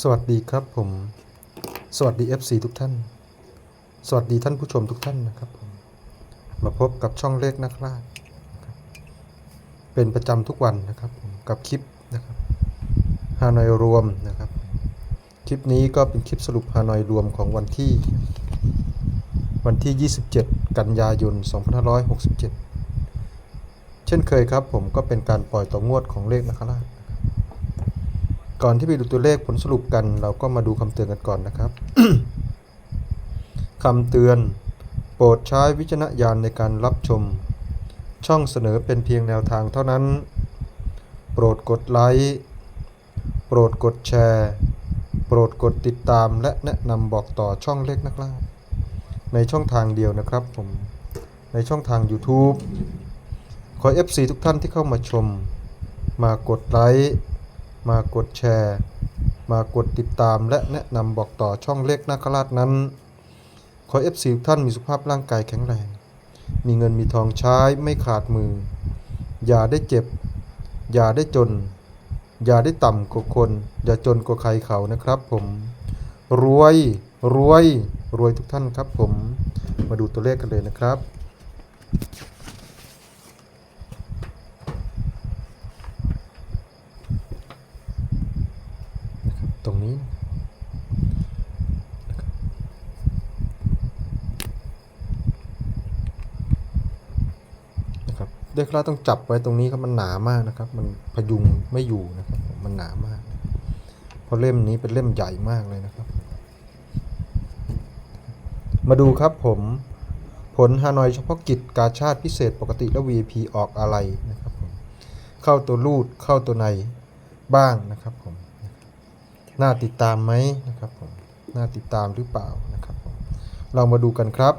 สวัสดีครับผม สวัสดี FC ทุกท่าน สวัสดีท่านผู้ชมทุกท่านนะครับผม มาพบกับช่องเลขนักล่าครับเป็นประจำทุกวันนะครับผมกับคลิปนะครับฮานอยรวมนะครับ คลิปนี้ก็เป็นคลิปสรุปฮานอยรวมของวันที่ วันที่ 27 กันยายน 2567 เช่นเคยครับผมก็เป็นการปล่อยต่องวดของเลขนักล่าช ก่อนที่ไปดูตัวเลขผลสรุปกัน เราก็มาดูคำเตือนกันก่อนนะครับคำเตือน โปรดใช้วิจารณญาณในการรับชม ช่องเสนอเป็นเพียงแนวทางเท่านั้น โปรดกดไลค์โปรดกดแชร์ โปรดกดติดตามและแนะนำบอกต่อช่องเลขนักล่าในช่องทางเดียวนะครับผม ในช่องทาง YouTube ขอ FC ทุกท่านที่เข้ามาชม มากดไลค์ มากดแชร์ มากดติดตามและแนะนำบอกต่อช่องเลขนาคราชนั้น ขอเอฟซีท่านมีสุขภาพร่างกายแข็งแรง มีเงินมีทองใช้ไม่ขาดมือ อย่าได้เจ็บ อย่าได้จน อย่าได้ต่ำกว่าคน อย่าจนกว่าใครเขานะครับผมรวยรวยรวยทุกท่านครับผมมาดูตัวเลขกันเลยนะครับ นะครับ ตรงนี้นะครับเด็กเราต้องจับไว้ตรงนี้ครับมันหนามากนะครับ มันพยุงไม่อยู่นะครับ มันหนามาก เพราะเล่มนี้เป็นเล่มใหญ่มากเลยนะครับ มาดูครับผมผลฮานอยเฉพาะกิจกาชาติพิเศษปกติและ VIP ออกอะไรนะครับเข้าตัวรูดเข้าตัวในบ้างนะครับ น่าติดตามไหมนะครับผมน่าติดตามหรือเปล่านะครับผมเรามาดูกันครับ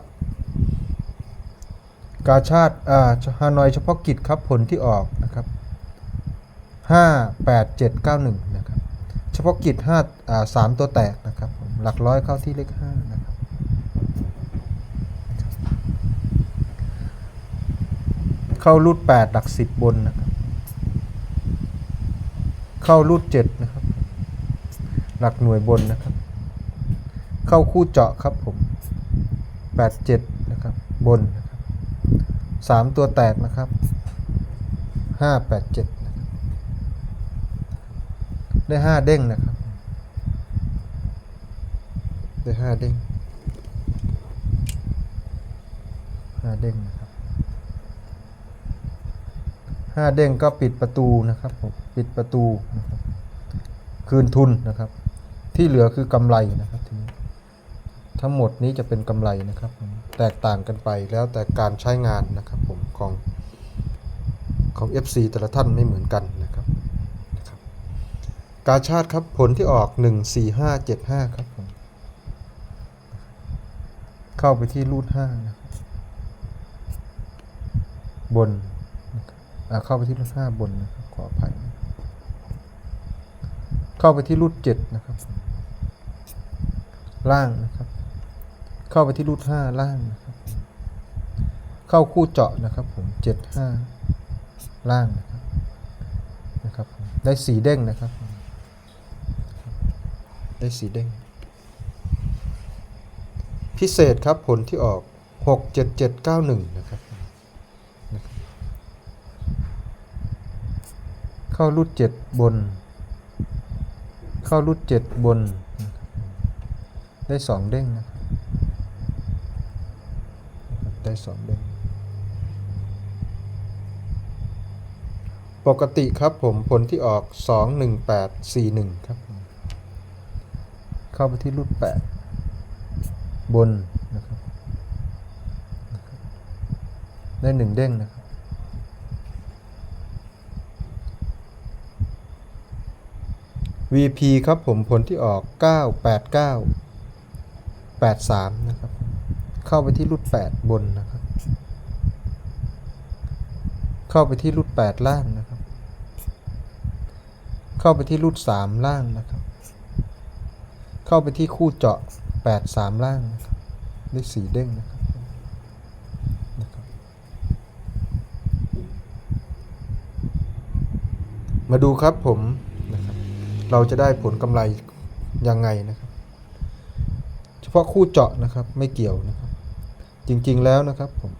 กาชาติอ่าฮานอยเฉพาะกิจครับผลที่ออกนะครับห้าแปดเจ็ดเก้าหนึ่งนะครับเฉพาะกิจห้าอ่าสามตัวแตกนะครับผมหลักร้อยเข้าที่เลขห้านะครับเข้ารูดแปดหลักสิบบนนะครับเข้ารูดเจ็ดนะครับ หลักหน่วยบนนะครับ เข้าคู่เจาะครับผม87นะครับบนนะครับสามตัวแตกนะครับ587นะครับได้ห้าเด้งนะครับ ได้ห้าเด้งห้าเด้งนะครับห้าเด้งก็ปิดประตูนะครับผมปิดประตูนะครับคืนทุนนะครับ ที่เหลือคือกำไรนะครับทีนี้ทั้งหมดนี้จะเป็นกำไรนะครับ แตกต่างกันไปแล้วแต่การใช้งานนะครับผมของของ FC แต่ละท่านไม่เหมือนกันนะครับนะครับ กาชาติครับผลที่ออก 14575 ครับผมเข้าไปที่รูด5นะบบนนะครับอ่าเข้าไปที่รูด5บนนะครับขออภัย เข้าไปที่รูดเจ็ดนะครับ ล่างนะครับ เข้าไปที่รูดห้าล่างนะครับ เข้าคู่เจาะนะครับผมเจ็ดห้าล่างนะครับนะครับ ได้สีเด้งนะครับ ได้สีเด้ง พิเศษครับผลที่ออกหกเจ็ดเจ็ดเก้าหนึ่งนะครับเข้ารูดเจ็ดบน เข้ารูดเจ็ดบน ได้สองเด้งนะครับได้สองเด้งปกติครับผมผลที่ออกสองหนึ่งแปดสี่หนึ่งครับ เข้าไปที่รูดแปดบนนะครับได้หนึ่งเด้งนะครับ VP ครับผมผลที่ออก 989 83 นะครับ เข้าไปที่รูด8บนนะครับ เข้าไปที่รูด8ล่างนะครับ เข้าไปที่รูด3ล่างนะครับ เข้าไปที่คู่เจาะ 83 ล่างนะครับด้สีเด้งนะครับมาดูครับผม เราจะได้ผลกำไรยังไงนะครับ เฉพาะคู่เจาะนะครับไม่เกี่ยวนะครับ จริงๆแล้วนะครับผม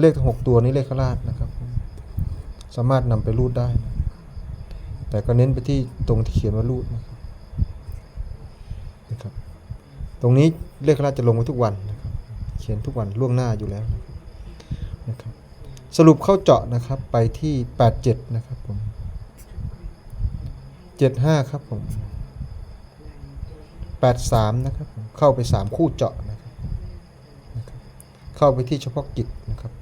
เลขทั้งหกตัวนี้เลขขลาดนะครับ สามารถนำไปรูดได้นะแต่ก็เน้นไปที่ตรงที่เขียนว่ารูดนะครับนะครับ ตรงนี้เลขขลาดจะลงไว้ทุกวันนะครับ เขียนทุกวันล่วงหน้าอยู่แล้วนะครับ สรุปเข้าเจาะนะครับไปที่ 87 นะครับผม 75ครับผม83นะครับผมเข้าไป3คู่เจาะนะครับเข้าไปที่เฉพาะกิจนะครับ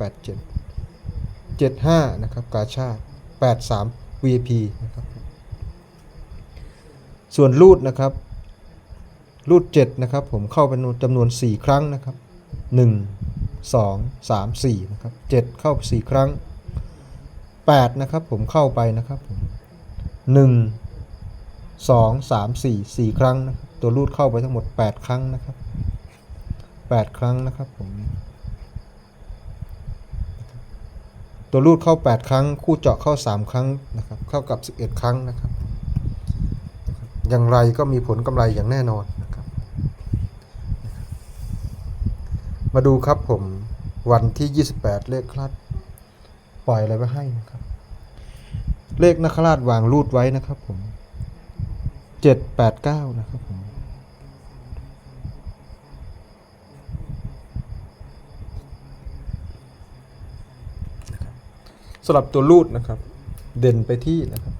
87 75นะครับกาชาติ83 VIP นะครับส่วนรูดนะครับรูด7นะครับผมเข้าเป็นจำนวน 4 ครั้งนะครับ 1 2 3 4นะครับ7เข้าไป4ครั้ง8นะครับผมเข้าไปนะครับผม1 2 3 4 4 ครั้งนะครับตัวรูดเข้าไปทั้งหมด 8 ครั้งนะครับ 8 ครั้งนะครับผมตัวรูดเข้า 8 ครั้ง คู่เจาะเข้า 3 ครั้งนะครับเข้ากับ 11 ครั้งนะครับ อย่างไรก็มีผลกำไรอย่างแน่นอนนะครับ มาดูครับผมวันที่ 28 เลขคลาดปล่อยอะไรไว้ให้นะครับ เลขนักคราชวางรูดไว้นะครับผม 789นะครับผมสำหรับตัวรูดนะครับ เด่นไปที่นะครับ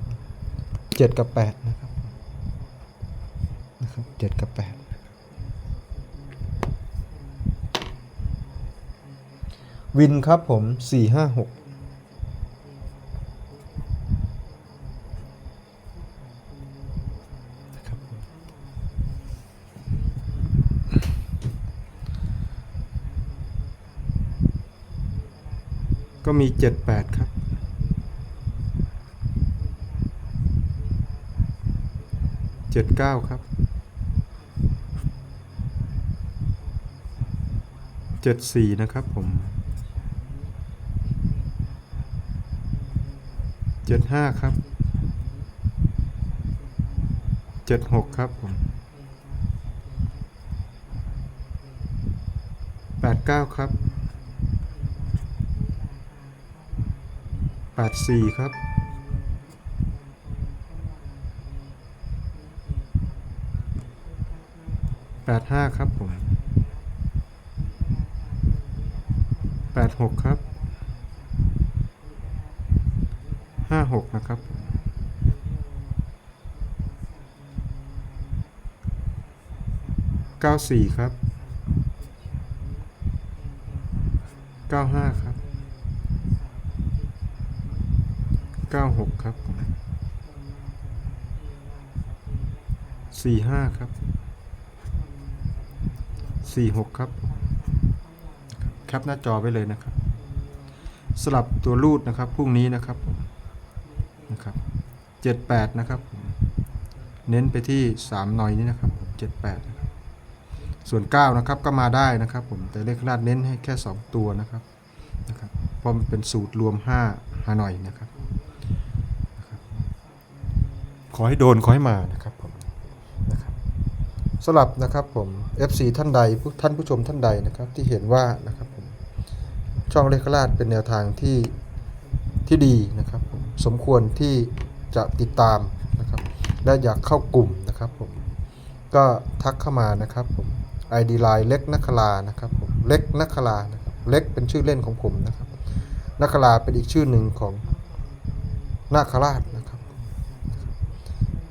7กับ8นะครับนะครับ7กับ8วินครับผม456นะครั ก็มี 78 ครับ 79 ครับ 74 นะครับผม 75 ครับ 76 ครับผม 89 ครับ 84 ครับแปดห้าครับผมแปดหกครับห้าหกนะครับเก้าสี่ครับเก้าห้าครับ 96ครับผม45ครับ46ครับแคปหน้าจอไว้เลยนะครับ สลับตัวรูดนะครับพรุ่งนี้นะครับนะครับ78นะครับ เน้นไปที่3หน่อยนี้นะครับผม78นะครับส่วน 9 นะครับก็มาได้นะครับ ผมแต่เลขขนาดเน้นให้แค่ 2 ตัวนะครับนะครับเพราะมันเป็นสูตรรวม5 5หน่อยนะครับ ขอให้โดนขอให้มานะครับผมนะครับสลับนะครับผม FC ท่านใดท่านผู้ชมท่านใดนะครับที่เห็นว่านะครับผมช่องเลขราชเป็นแนวทางที่ที่ดีนะครับผมสมควรที่จะติดตามนะครับและอยากเข้ากลุ่มนะครับผมก็ทักเข้ามานะครับผม ID Line เล็กนักคลานะครับผมเล็กนักคลานะครับเล็กเป็นชื่อเล่นของผมนะครับนักคลาเป็นอีกชื่อหนึ่งของนาคราชนะครับ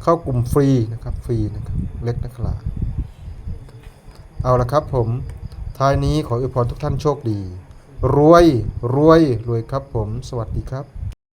เข้ากลุ่มฟรีนะครับฟรีนะครับเล็กนักคลาเอาละครับผมท้ายนี้ขออวยพรทุกท่านโชคดี รวยรวยรวยครับผม สวัสดีครับ